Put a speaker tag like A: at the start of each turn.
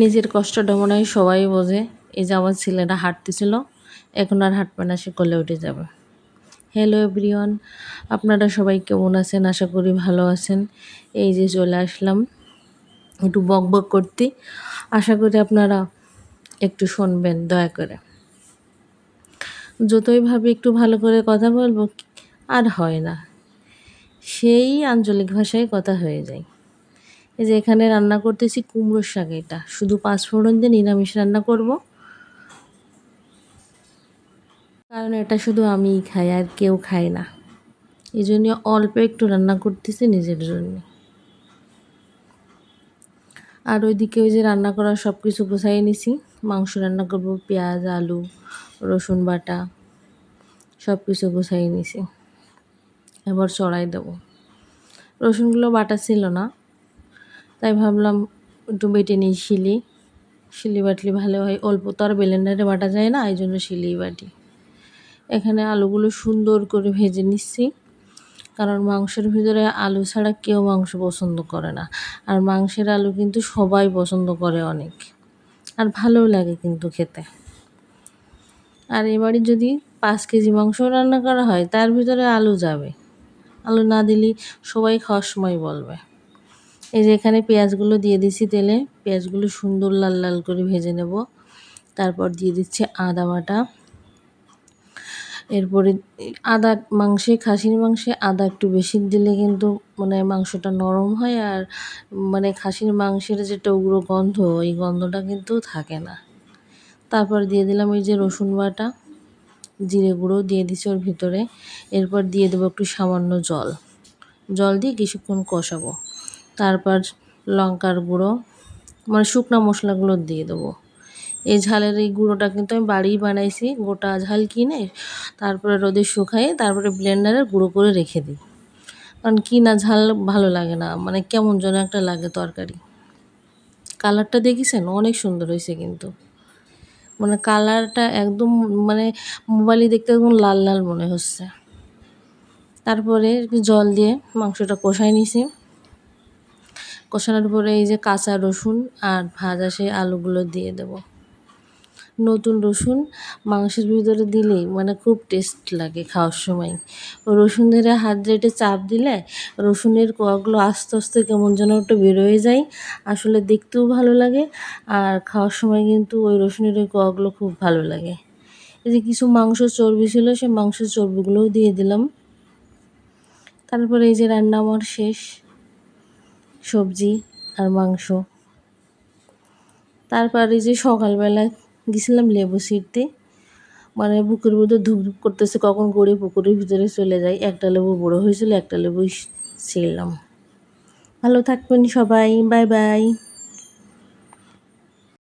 A: নিজের কষ্টটা মনে হয় সবাই বোঝে, এই যে আমার ছেলেটা হাঁটতেছিল, এখন আর হাঁটবে না, সে কোলে উঠে যাবে। হ্যালো এভরিওয়ান আপনারা সবাই কেমন আছেন? আশা করি ভালো আছেন। এই যে চলে আসলাম, একটু বক বক করতে। আশা করি আপনারা একটু শুনবেন, দয়া করে। যতই ভাবে একটু ভালো করে কথা বলব, আর হয় না। সেই আঞ্চলিক ভাষায় কথা হয়ে যায়। এই যে এখানে রান্না করতেছি কুমড়োর শাক এটা। শুধু পাঁচফোড়ন দিয়ে নিরামিষ রান্না করব। কারণ এটা শুধু আমিই খাই, আর কেউ খায় না। এই জন্য অল্প একটু রান্না করতেছি নিজের জন্য। আর ওইদিকে ওই যে রান্না করার সব কিছু গুছাই নিছি। মাংস রান্না করব, পেঁয়াজ, আলু, রসুন বাটা সব কিছু গুছাই নিছি। এবার চড়াই দেবো। রসুনগুলো বাটা ছিল না। তাই ভাবলাম একটু বেটে নিই শিলি। শিলি বাটলি ভালো হয়, অল্প তো আর ব্লেন্ডারে বাটা যায় না, এই জন্য শিলি বাটি। এখানে আলুগুলো সুন্দর করে ভেজে নিচ্ছি। কারণ মাংসের ভিতরে আলু ছাড়া কেউ মাংস পছন্দ করে না। আর মাংসের আলু কিন্তু সবাই পছন্দ করে অনেক। আর ভালোও লাগে কিন্তু খেতে। আর এবারে যদি পাঁচ কেজি মাংস রান্না করা হয়, তার ভিতরে আলু যাবে। আলু না দিলে সবাই খাওয়ার সময় বলবে। এই যে এখানে পেঁয়াজগুলো দিয়ে দিচ্ছি তেলে। পেঁয়াজগুলো সুন্দর লাল লাল করে ভেজে নেব। তারপর দিয়ে দিচ্ছি আদা বাটা। এরপরে আদা মাংসে, খাসির মাংসে আদা একটু বেশি দিলে কিন্তু মানে মাংসটা নরম হয় আর মানে খাসির মাংসের যে টৌগ্রো গন্ধ এই গন্ধটা কিন্তু থাকে না। তারপর দিয়ে দিলাম এই যে রসুন বাটা, জিরে গুঁড়ো দিয়ে দিচ্ছি ওর ভিতরে। এরপর দিয়ে দেবো একটু সামান্য জল। জল দিয়ে কিছুক্ষণ কষাবো। তারপর লঙ্কার গুঁড়ো মানে শুকনো মশলাগুলো দিয়ে দেবো। এই ঝালের এই গুঁড়োটা কিন্তু আমি বাড়িই বানাইছি, গোটা ঝাল কিনে তারপরে রোদে শুকাই তারপরে ব্লেন্ডারে গুঁড়ো করে রেখে দিই। কারণ কিনা ঝাল ভালো লাগে না মানে কেমন যেন একটা লাগে তরকারি। কালারটা দেখেছেন? অনেক সুন্দর হয়েছে কিন্তু। মানে কালারটা একদম মানে মোবাইলে দেখতে একদম লাল লাল মনে হচ্ছে। তারপরে জল দিয়ে মাংসটা কষাই নিছি। কষানোর পরে এই যে কাঁচা রসুন আর ভাজা সেই আলুগুলো দিয়ে দেব। নতুন রসুন মাংসের ভিতরে দিলেই মানে খুব টেস্ট লাগে খাওয়ার সময়। রসুন ধরে হাত রেটে চাপ দিলে রসুনের কোয়াগুলো আস্তে আস্তে কেমন যেন একটু বেরোয় যায়, আসলে দেখতেও ভালো লাগে আর খাওয়ার সময় কিন্তু ওই রসুনের ওই কোয়াগুলো খুব ভালো লাগে। এই যে কিছু মাংস চর্বি ছিল সে মাংসের চর্বিগুলোও দিয়ে দিলাম। তারপরে এই যে রান্না আমার শেষ। সবজি আর মাংস। তারপরে যে সকালবেলা গেছিলাম লেবু ছিঁড়তে। মানে বুকের মধ্যে ধুপ ধুপ করতেছে, কখন গড়ে পুকুরের ভিতরে চলে যায় একটা লেবু বড়ো হয়েছিল, একটা লেবু ছিঁড়লাম। ভালো থাকবেন সবাই, বাই বাই।